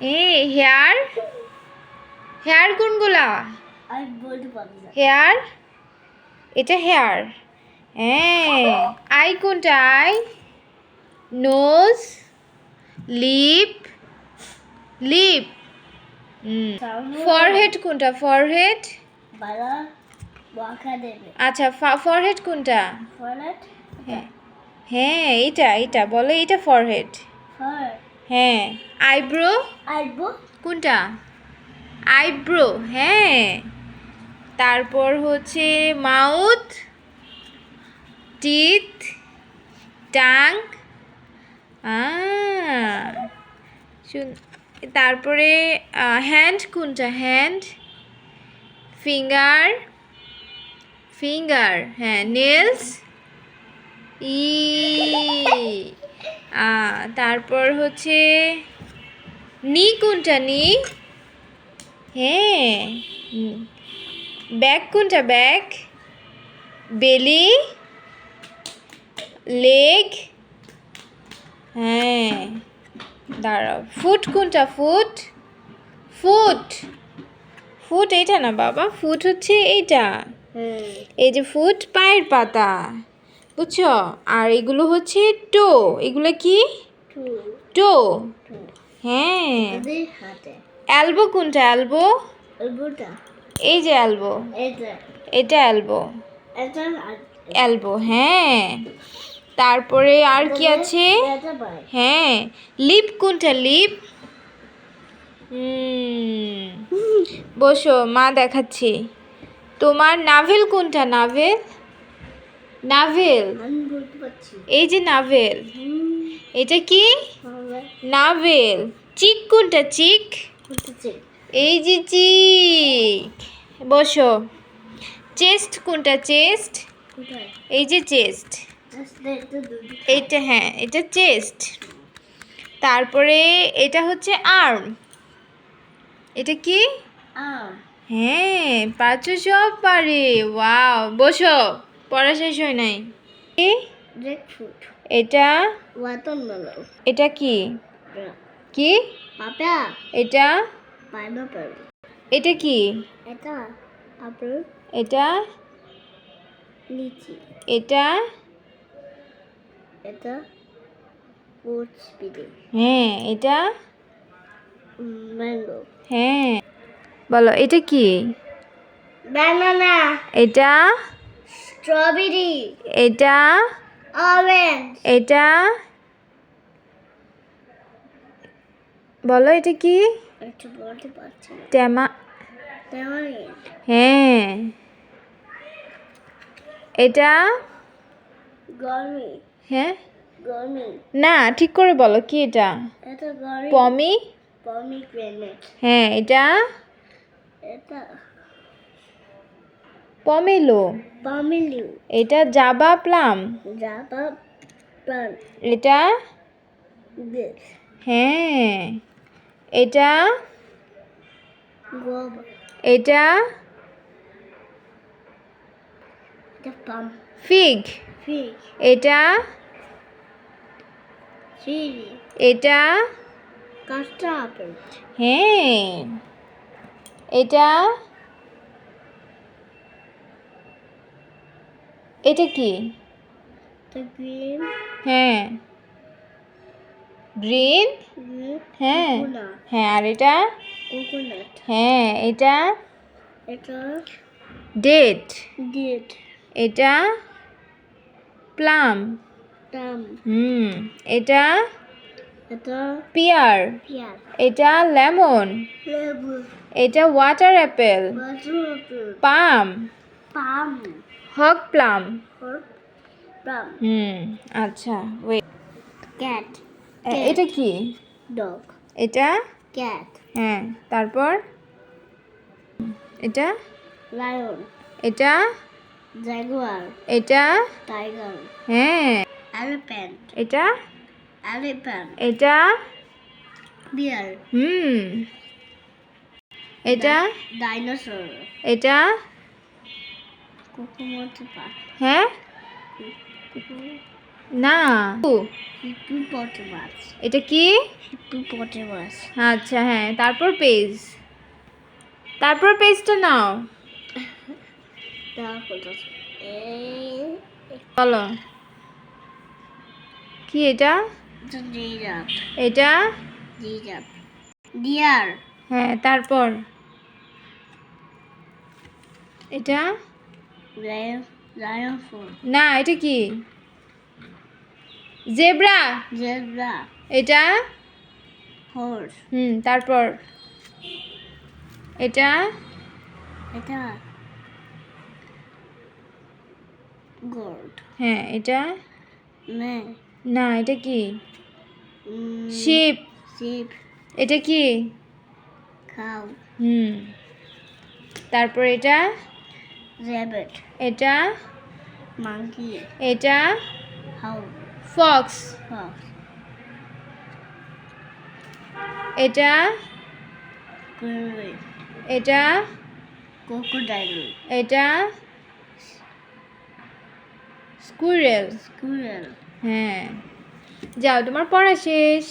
এ hair? Hair কোনগুলা? Hair? এটা hair. হ্যাঁ আই কোনটা? Eye? Nose? Lip? Lip. Forehead কোনটা? ফরহেড? আচ্ছা ফরহেড কোনটা? হ্যাঁ হ্যাঁ এইটা এইটা বলো এইটা ফরহেড। হ্যাঁ। আইব্রো? আইবো কোনটা? আইব্রো হ্যাঁ। তারপর হচ্ছে মাউথ টিথ টাং তারপরে হ্যান্ড কোনটা? হ্যান্ড ফিঙ্গার ফিঙ্গার হ্যাঁ নেলস ই। তারপর হচ্ছে নি কোনটা নি? হ্যাঁ ব্যাক কোনটা ব্যাক বেলি? লেগ? হ্যাঁ দাঁড়াও। ফুট কোনটা ফুট? ফুট। ফুট এইটা না বাবা ফুট হচ্ছে এইটা। এই যে ফুট পায়ের পাতা। বুঝছ? আর এগুলো হচ্ছে টো। এগুলো কি? টো। হ্যাঁ। অ্যালবো কোনটা? অ্যালবো? এই যে অ্যালবো। এটা। অ্যালবো। অ্যালবো হ্যাঁ। তারপরে আর কি আছে? হ্যাঁ। লিপ কোনটা? লিপ? বসো মা দেখাচ্ছি। তোমার নাভেল কোনটা? নাভেল? নাভেল। এই যে নাভেল। এটা কি? নাভেল। চিক কোনটা চিক? এই যে চিক। বসো। চেস্ট কোনটা চেস্ট? এই যে চেস্ট। এটা এইটা হ্যাঁ এটা চেস্ট। তারপরে এটা হচ্ছে আর্ম। এটা কি? হ্যাঁ পাঁচু সব পারে। ওয়াও বসো। পড়া শেষ হয় নাই? এটা? ওয়াটারমেলন এটা কি? কি? এটা? পাইনাপেল এটা কি? এটা আপেল এটা? লিচি এটা? হ্যাঁ এটা? ম্যাঙ্গো হ্যাঁ। বলো এটা কি? ব্যানানা এটা? স্ট্রবেরি এটা অরেঞ্জ এটা বলো এটা কি? বলতে পারছি টেমা হ্যাঁ। এটা গরমি হ্যাঁ। না ঠিক করে বলো কি এটা? পমি? পমি হ্যাঁ এটা? এটা পমেলো। পমেলো। এটা জাবা প্লাম জাবা প্লান এটা হ্যাঁ এটা এটা ফিগ। ফিগ। এটা এটা হ্যাঁ। এটা এটা কি? গ্রিন হ্যাঁ। গ্রিন হ্যাঁ। হ্যাঁ আর এটা? কোকোনাট হ্যাঁ এটা? এটা? ডেট ডেট এটা? প্লাম টাম হুম এটা? এটা? পিয়ার এটা লেমন এটা ওয়াটার অ্যাপেল পাম পাম হক প্লাম। পাম হুম আচ্ছা ওয়েট ক্যাট। এটা কি? ডগ। এটা? ক্যাট। হ্যাঁ তারপর? এটা? লায়ন। এটা? জাগুয়ার। এটা? টাইগার। হ্যাঁ। এলিফ্যান্ট। এটা? এলিফ্যান্ট। এটা? বিয়ার। হুম। এটা? ডাইনোসর। এটা? হ্যাঁ? না। এটা কি? আচ্ছা হ্যাঁ। তারপর পেজ। তারপর পেজটা নাও। বলো। কি এটা? এটা ডিয়ার। হ্যাঁ তারপর। এটা? না এটা কি? জেব্রা জেব্রা এটা? হর্স হুম তারপর? এটা? এটা? গোল্ড হ্যাঁ এটা? না এটা কি? শিপ শিপ এটা কি? খাও হুম তারপর এটা? র্যাবিট এটা? মাঙ্কি এটা? ফক্স এটা? এটা? ক্রোকোডাইল এটা? স্কুরেল স্কুরেল হ্যাঁ। যাও তোমার পড়া শেষ?